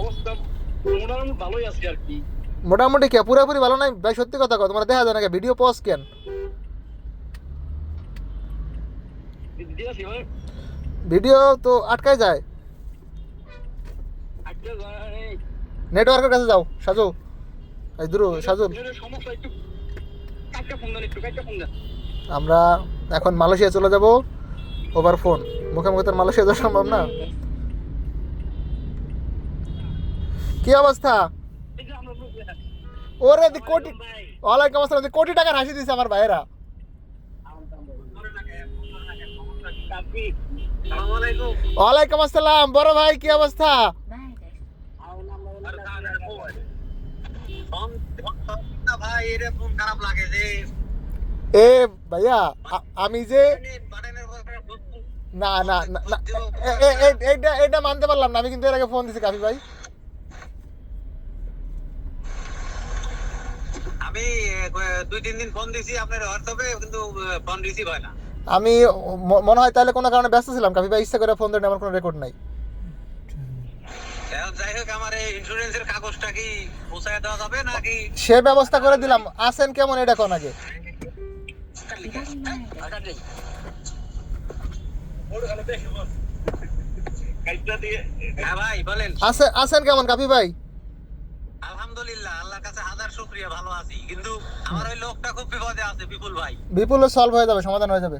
অবস্থা মোটামুটি ভালোই আছি আর কি। মোটামুটি কে পুরোপুরি ভালো নাই? ভাই সত্যি কথা কত তোমরা দেখা যায় না ভিডিও পজ কেন? ভিডিও তো আটকায় যায়। নেটওয়ার্কের কাছে যাও সাজু। এই দূর দেন আমরা এখন মালয়েশিয়া চলে যাব ওভার ফোন মুখে মুখে তো মালয়েশিয়া যাওয়া সম্ভব না? কি অবস্থা? ওরে কোটি ওয়ালাইকুম আসসালাম কোটি টাকার হাসি দিছে আমার ভাইয়েরা। ওয়ালাইকুম আসসালাম বড় ভাই কি অবস্থা? এটা এ ভাইয়া আমি যে না না না না, এ- এ- এ- এইটা এইটা মানতে পারলাম না আমি কিন্তু এর আগে ফোন দিছি কাফি ভাই। আমি দুই তিন দিন ফোন দিছি আপনার হোয়াটসঅ্যাপে কিন্তু ফোন রিসিভ হয় না। আমি মনে হয় তাহলে কোনো কারণে ব্যস্ত ছিলাম কাফি ভাই ইচ্ছা করে ফোন দেন আমার কোনো রেকর্ড নাই। যাই হোক আমার এই ইন্স্যুরেন্সের কাগজটা কি পৌঁছায় দেওয়া যাবে নাকি? সে ব্যবস্থা করে দিলাম। আসেন কেমন এটা কোন আগে? হ্যাঁ ভাই বলেন। আসেন আসেন কেমন কাফি ভাই? আলহামদুলিল্লাহ আল্লাহর কাছে হাজার শুকরিয়া ভালো আছি। কিন্তু আমার ওই লোকটা খুব বিপদে আছে বিপুল ভাই। বিপুল সলভ হয়ে যাবে সমাধান হয়ে যাবে।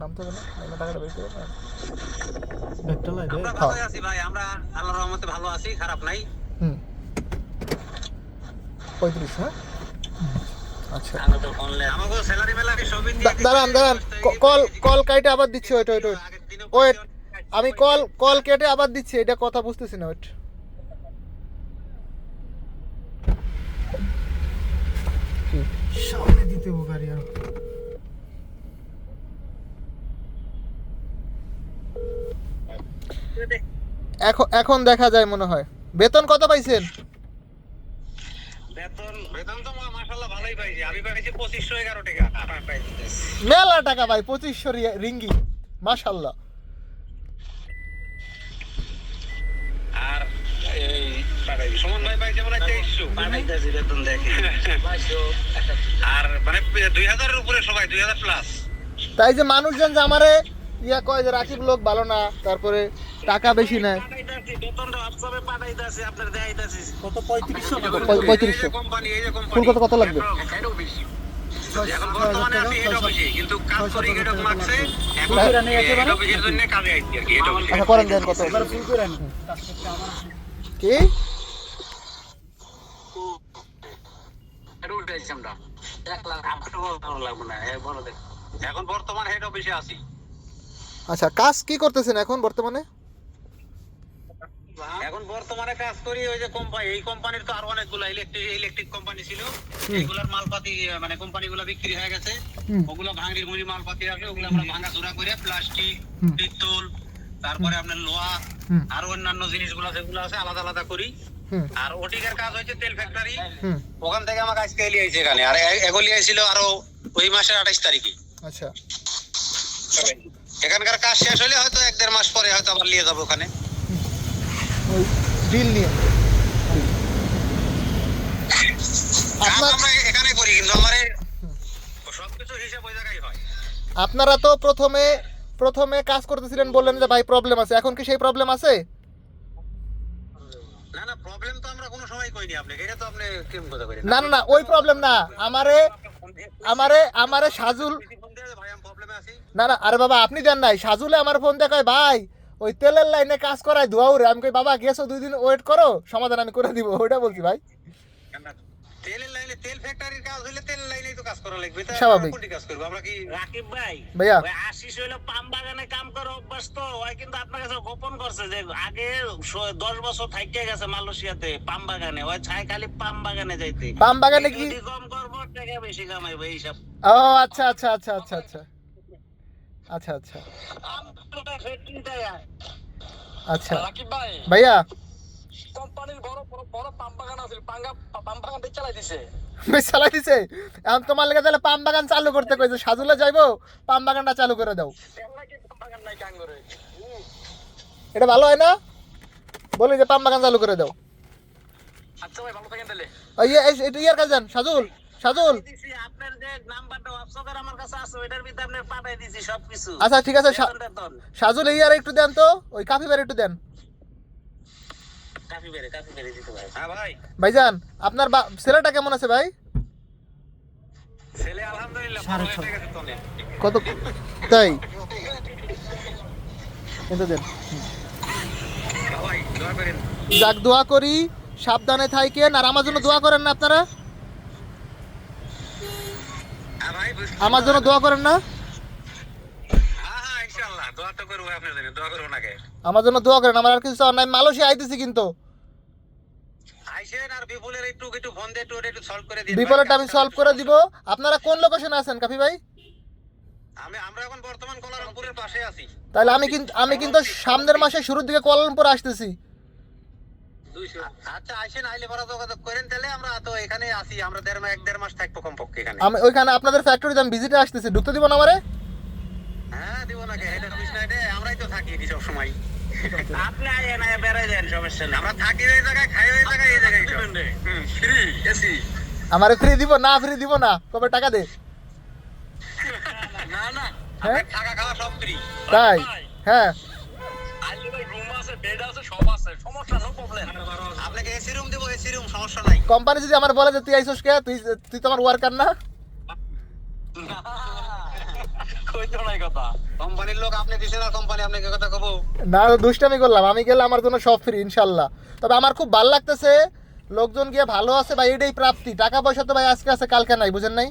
নাম তো জানো নাইমা টাকাটা বের করে। না। আমরা হ্যাঁ। আছি ভাই আমরা আল্লাহর রহমতে ভালো আছি খারাপ নাই। হুম। পঁয়ত্রিশ হ্যাঁ? আচ্ছা। আমাকে স্যালারি মেলারি সবই দিয়ে দাঁড়ান দাঁড়ান কল কল কাইটে আবার দিচ্ছি ওয়েট আমি কল কল কেটে আবার দিচ্ছি এটা কথা বুঝতেছি না ওইট সামনে দিতে হবে গাড়ি আর। এখন এখন দেখা যায় মনে হয়। বেতন কত পাইছেন? বেতন বেতন তো মাশাআল্লাহ ভালোই পাইছি। আমি পাইছি পঁচিশশো এগারো টাকা। আপনার পাইছি মেলা টাকা ভাই পঁচিশশো রি- রিঙ্গি। মাশাল্লাহ আর এই সুমন মানে তেইশশো পাঠাইতেছি বেতন দেখে আর মানে দুই হাজারের উপরে সবাই দুই হাজার প্লাস তাই যে মানুষজন যে আমারে ইয়া কয় যে রাকিব লোক ভালো না তারপরে টাকা বেশি নেয়। পঁয়ত্রিশশো পঁয়- পঁয়ত্রিশশো। কোম্পানি এই যে কোম্পানি ফুল কত কত লাগবে? এখন বর্তমানে আমি হেড অফিসে কিন্তু কাজ করি হেড অফ মার্কসে এখন ফুল হেড অফিসের জন্য কাজে আইছি আর কি হেড অফিসে আচ্ছা করেন দেন কত ফুল করে আনি কি এখন বর্তমান হেড অফিসে আছি। আচ্ছা কাজ কি করতেছেন এখন বর্তমানে? এখন বর্তমানে কাজ করি ওই যে কোম্পানি এই কোম্পানির তো আর অনেকগুলো ইলেকট্রিক ইলেকট্রিক কোম্পানি ছিল। এইগুলোর মালপাতি মানে কোম্পানিগুলো বিক্রি হয়ে গেছে। ওগুলো ভাঙড়ি মুড়ি মালপাতি আছে ওগুলো আমরা ভাঙা চুরা করে প্লাস্টিক। পিতল তারপরে আপনার লোহা আর অন্যান্য জিনিসগুলো যেগুলো আছে আলাদা আলাদা করি। আর ওটিকের কাজ হচ্ছে তেল ফ্যাক্টরি ওখান থেকে আমাকে আজকে এখানে। আর আরও ওই মাসের আঠাইশ তারিখে। আচ্ছা। এখানকার কাজ শেষ হলে হয়তো এক দেড় মাস পরে হয়তো আবার নিয়ে যাব ওখানে। বিল নিয়ে। আমরা এখানে করি কিন্তু আমার সবকিছু হিসাব ওই জায়গায় হয়। আপনারা তো প্রথমে প্রথমে কাজ করতেছিলেন বললেন যে ভাই প্রবলেম আছে। এখন কি সেই প্রবলেম আছে? না না প্রবলেম তো আমরা কোনো সময় কইনি আপনাকে। এটা তো আপনি কেমন কথা কইলেন? না না না ওই প্রবলেম না। আমারে আমারে আমারে সাজুল না না আরে বাবা আপনি দেন নাই। সাজুলে আমার ফোন দেখায় ভাই ওই তেলের লাইনে কাজ করায় ধোয়াউরে আমি কই বাবা গেছো দুই দিন ওয়েট করো সমাধান আমি করে দিব। ওইটা বলছি ভাই। তেলের লাইনে তেল ফ্যাক্টরির কাজ হইলে তেল লাইনেই তো কাজ করা লাগবে। স্বাভাবিক। কাজ করব? আমরা কি রাকিব ভাই ভাইয়া। আশিস হইল পাম বাগানে কাম করে অভ্যাস তো ওই কিন্তু আপনার কাছে গোপন করছে যে আগে স- দশ বছর থাইকে গেছে মালয়েশিয়াতে পাম বাগানে ওই ছাই খালি পাম বাগানে যাইতে। পাম বাগানে কি কম করব টাকা বেশি কামাইবো এইসব। ও আচ্ছা আচ্ছা আচ্ছা আচ্ছা আচ্ছা। আচ্ছা আচ্ছা। আচ্ছা। রাকিব ভাই। ভাইয়া কোম্পানির বড় বড় বড় পাম বাগান আছে পাঙ্গা পাম বাগান চালাই দিছে। চালাই দিছে? এখন তোমার লেগে তাহলে পাম বাগান চালু করতে কইছে। সাজুলে যাইবো পাম বাগানটা চালু করে দাও। এমন কি পাম বাগান নাই কাঙ্গরে এটা ভালো হয় না? বলি যে পাম বাগান চালু করে দাও। আচ্ছা ভাই ভালো থাকেন তাহলে। ওই এই- এটা ইয়ার কাছে যান সাজুল সাজুল। আপনার যে নাম্বারটা হোয়াটসঅ্যাপের আমার কাছে আছে ওইটার ভিতরে আপনি পাঠাই দিছি সবকিছু। আচ্ছা ঠিক আছে। সাজুল এই আর একটু দেন তো ওই কাফি বার একটু দেন কাফি বেড়ে কাফি বেড়ে দিতে ভাই হ্যাঁ ভাই ভাইজান আপনার ছেলেটা কেমন আছে ভাই? ছেলে আলহামদুলিল্লাহ বড় হয়ে গেছে তো অনেক। কত তাই? হ্যাঁ যাক দোয়া করি সাবধানে থাকেন। আর আমার জন্য দোয়া করেন না আপনারা? হ্যাঁ আমার জন্য দোয়া করেন না? হ্যাঁ হ্যাঁ ইনশাআল্লাহ। দোয়া তো করব আপনার জন্য দোয়া করব নাকি আমার জন্য দোয়া করেন আমার আর কিছু চাওয়ার নাই। মালয়েশিয়া আইতেছি কিন্তু। আইসেন আর বিপুলের একটু একটু ফোন দিয়ে একটু ওটা করে দিন বিপদটা আমি সলভ করে দিব। আপনারা কোন লোকেশনে আছেন কাফি ভাই? আমি আমরা এখন বর্তমান কোলারামপুরের পাশে আছি। তাহলে আমি কিন্তু আমি কিন্তু সামনের মাসে শুরুর দিকে কোয়ালালামপুর আসতেছি। আচ্ছা আইলে পরে যোগাযোগ করেন তাহলে আমরা তো এখানে আছি আমরা দেড় এক দেড় মাস থাকব কমপক্ষে এখানে। আমি ওইখানে আপনাদের ফ্যাক্টরিতে আমি ভিজিটে আসতেছি ঢুকতে দিব না আমারে? হ্যাঁ দিব নাকি এটা অফিস নাই আমরাই তো থাকি সব সময় আপনি আইয়েন আইয়া বেড়াই যান সমস্যা নেই। আমরা থাকি ওই জায়গায় খাই ওই জায়গায় এই জায়গায় ফ্রি এসি। আমারে ফ্রি দিব না ফ্রি দিব না কবে টাকা দে? না না হ্যাঁ? থাকা খাওয়া সব ফ্রি। তাই? হ্যাঁ। আইলে ভাই রুম আছে বেড আছে সব আছে সমস্যা নো প্রবলেম আপনাকে এসি রুম দেবো এসি রুম সমস্যা নাই। কোম্পানি যদি আমার বলে যে তুই আইসোস কে? তুই তুই তো আমার ওয়ার্কার না কোম্পানির লোক আপনি দিছেন আর কোম্পানি আপনাকে কথা কব? না দুষ্টামি করলাম। আমি গেলে আমার জন্য সব ফ্রি ইনশাল্লাহ। তবে আমার খুব ভালো লাগতেছে লোকজন গিয়ে ভালো আছে ভাই এটাই প্রাপ্তি। টাকা পয়সা তো ভাই আজকে আছে কালকে নাই বুঝেন নাই?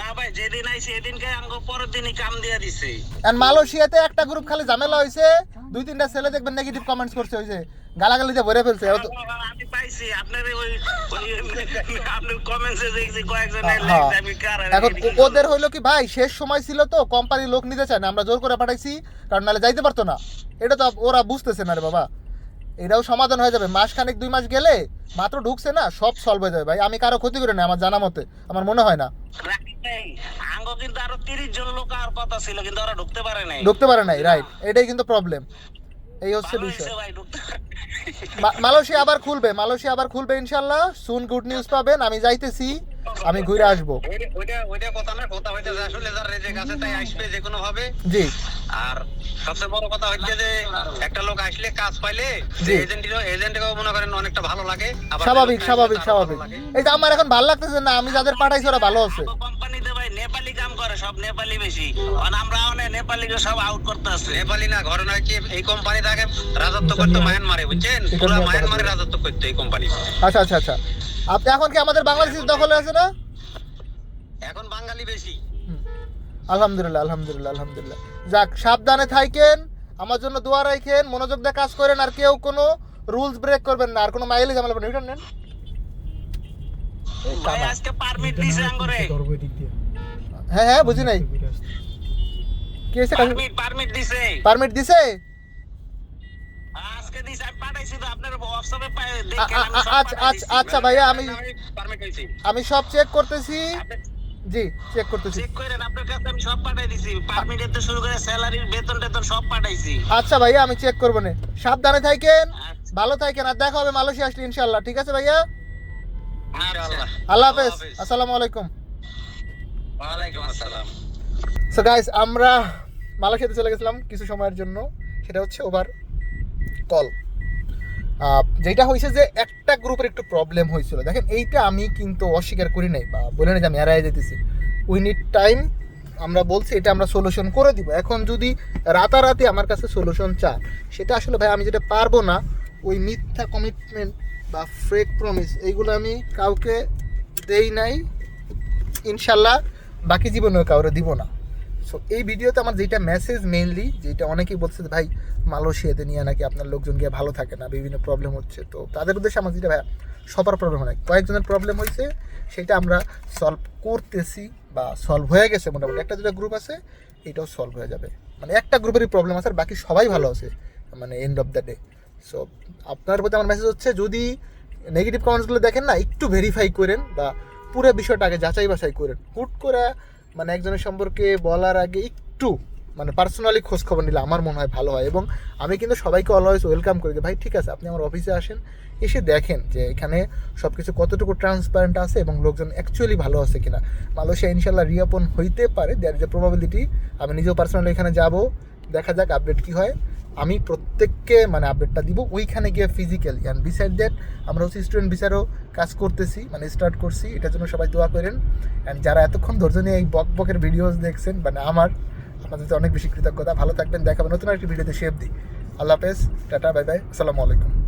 না ভাই যেদিন আইছি এদিনকে আঙ্গ পরের দিনই কাম দিয়ে দিছে। আর মালয়েশিয়াতে একটা গ্রুপ খালি ঝামেলা হয়েছে দুই তিনটা ছেলে দেখবেন নেগেটিভ কমেন্টস করছে হয়েছে গালাগালি দিয়ে ভরে ফেলছে। আমি পাইছি। আপনার ওই ওই আপনার কমেন্টসে দেখছি কয়েকজন হ্যাঁ। আমি এখন ওদের হইল কি ভাই শেষ সময় ছিল তো কোম্পানি লোক নিতে চায় না আমরা জোর করে পাঠাইছি কারণ নালে যাইতে পারতো না। এটা তো ওরা বুঝতেছে না রে বাবা। এটাও সমাধান হয়ে যাবে। মাস খানেক দুই মাস গেলে মাত্র ঢুকছে না সব সলভ হয়ে যাবে। ভাই আমি কারও ক্ষতি করি না আমার জানা মতে। আমার মনে হয় না। কিন্তু আরও তিরিশ জন লোক আর কথা ছিল কিন্তু ওরা ঢুকতে পারে নাই। ঢুকতে পারে নাই রাইট এটাই কিন্তু প্রবলেম এই হচ্ছে বিষয়। মালয়েশিয়া আবার খুলবে মালয়েশিয়া আবার খুলবে ইনশাল্লাহ সুন গুড নিউজ পাবেন আমি যাইতেছি। আমি ঘুরে আসব। ওইটা ওইটা ওইটা কথা না কথা হইতে আসলে যার রেজেক আছে তাই আসবে যে কোনো ভাবে। জি। আর সবচেয়ে বড় কথা হচ্ছে যে একটা লোক আসলে কাজ পাইলে যে এজেন্টেরও এজেন্টকেও মনে করেন অনেকটা ভালো লাগে। স্বাভাবিক স্বাভাবিক স্বাভাবিক। এই যে আমার এখন ভালো লাগতেছে না আমি যাদের পাঠাইছি ওরা ভালো আছে। কোম্পানিতে নেপালি কাম করে সব নেপালি বেশি। আর আমরা অনেক নেপালিকে সব আউট করতে আসছে। নেপালি না ঘরে নয় কি এই কোম্পানি তাকে রাজত্ব করতো মায়ানমারে বুঝছেন? পুরো মায়ানমারে রাজত্ব করতো এই কোম্পানি আচ্ছা আচ্ছা আচ্ছা। আপনি এখন কি আমাদের বাংলাদেশের দখলে আছে না? এখন বাঙালি বেশি। আলহামদুলিল্লাহ আলহামদুলিল্লাহ আলহামদুলিল্লাহ। যাক সাবধানে থাকেন আমার জন্য দোয়া রাখেন মনোযোগ দিয়ে কাজ করেন আর কেউ কোনো রুলস ব্রেক করবেন না আর কোনো মাইলেজ ঝামেলা করবেন এটা নেন আজকে পারমিট দিছে আঙ্গরে। দিক দিয়ে। হ্যাঁ হ্যাঁ বুঝি নাই। কি হয়েছে পারমিট পারমিট দিছে। পারমিট দিছে? আজকে দিছে আমি পাঠাইছি তো আপনার হোয়াটসঅ্যাপে দেখেন আমি আচ্ছা আচ্ছা আচ্ছা ভাইয়া আমি পারমিট আমি সব চেক করতেছি। জি চেক করতেছি। চেক করেন আপনার কাছে আমি সব পাঠাই দিছি। শুরু করে স্যালারির বেতন টেতন সব পাঠাইছি। আচ্ছা ভাইয়া আমি চেক করব না। সাবধানে থাকেন আচ্ছা। ভালো থাকেন আর দেখা হবে মালয়েশিয়া আসলে ইনশাল্লাহ ঠিক আছে ভাইয়া? ইনশাআল্লাহ। আল্লাহ হাফেজ। আসসালামু আলাইকুম। সো গাইস আমরা মালয়েশিয়াতে চলে গেছিলাম কিছু সময়ের জন্য। সেটা হচ্ছে ওভার কল যেটা হয়েছে যে একটা গ্রুপের একটু প্রবলেম হয়েছিল। দেখেন, এইটা আমি কিন্তু অস্বীকার করি নাই বা বলে না যে আমি এড়াই যেতেছি। উই নিড টাইম আমরা বলছি এটা আমরা সলিউশন করে দিব। এখন যদি রাতারাতি আমার কাছে সলিউশন চান সেটা আসলে ভাই আমি যেটা পারব না, ওই মিথ্যা কমিটমেন্ট বা ফ্রেক প্রমিস এইগুলো আমি কাউকে দেই নাই। ইনশাল্লাহ বাকি জীবনেও কাউরে দিব না। সো এই ভিডিওতে আমার যেটা মেসেজ মেইনলি যেটা অনেকেই বলছে ভাই, মালয়েশিয়াতে নিয়ে নাকি আপনার লোকজন গিয়ে ভালো থাকে না, বিভিন্ন প্রবলেম হচ্ছে। তো তাদের উদ্দেশ্যে আমার যেটা ভাই সবার প্রবলেম হয় কয়েকজনের প্রবলেম হয়েছে সেটা আমরা সলভ করতেছি বা সলভ হয়ে গেছে মোটামুটি। একটা দুটা গ্রুপ আছে, এটাও সলভ হয়ে যাবে। মানে একটা গ্রুপেরই প্রবলেম আছে আর বাকি সবাই ভালো আছে মানে end of the day so আপনার প্রতি আমার মেসেজ হচ্ছে, যদি নেগেটিভ কমেন্টসগুলো দেখেন না, একটু ভেরিফাই করেন বা পুরো বিষয়টা আগে যাচাই বাছাই করেন হুট করে মানে একজনের সম্পর্কে বলার আগে একটু মানে পার্সোনালি খোঁজ খবর নিলে আমার মনে হয় ভালো হয়। এবং আমি কিন্তু সবাইকে অলওয়েজ ওয়েলকাম করি ভাই, ঠিক আছে, আপনি আমার অফিসে আসেন, এসে দেখেন যে এখানে সব কিছু কতটুকু ট্রান্সপারেন্ট আছে এবং লোকজন অ্যাকচুয়ালি ভালো আছে কিনা। মালয়েশিয়া ইনশাল্লাহ রিওপন হইতে পারে। দেয়ার যে প্রবাবিলিটি আমি নিজেও পার্সোনালি এখানে যাব, দেখা যাক আপডেট কী হয়। আমি প্রত্যেককে মানে আপডেটটা দিব। ওইখানে গিয়ে ফিজিক্যালি অ্যান্ড বিসাইড দ্যাট আমরা হচ্ছে স্টুডেন্ট ভিসারও কাজ করতেছি মানে স্টার্ট করছি। এটার জন্য সবাই দোয়া করেন। অ্যান্ড যারা এতক্ষণ ধৈর্য নিয়ে এই বক বকের ভিডিওস দেখছেন মানে আমার, আপনাদের অনেক বেশি কৃতজ্ঞতা। ভালো থাকবেন দেখাবেন নতুন একটি ভিডিওতে শেপ দিই আল্লাহ হাফেজ, টাটা বাই বাই আসসালামু আলাইকুম।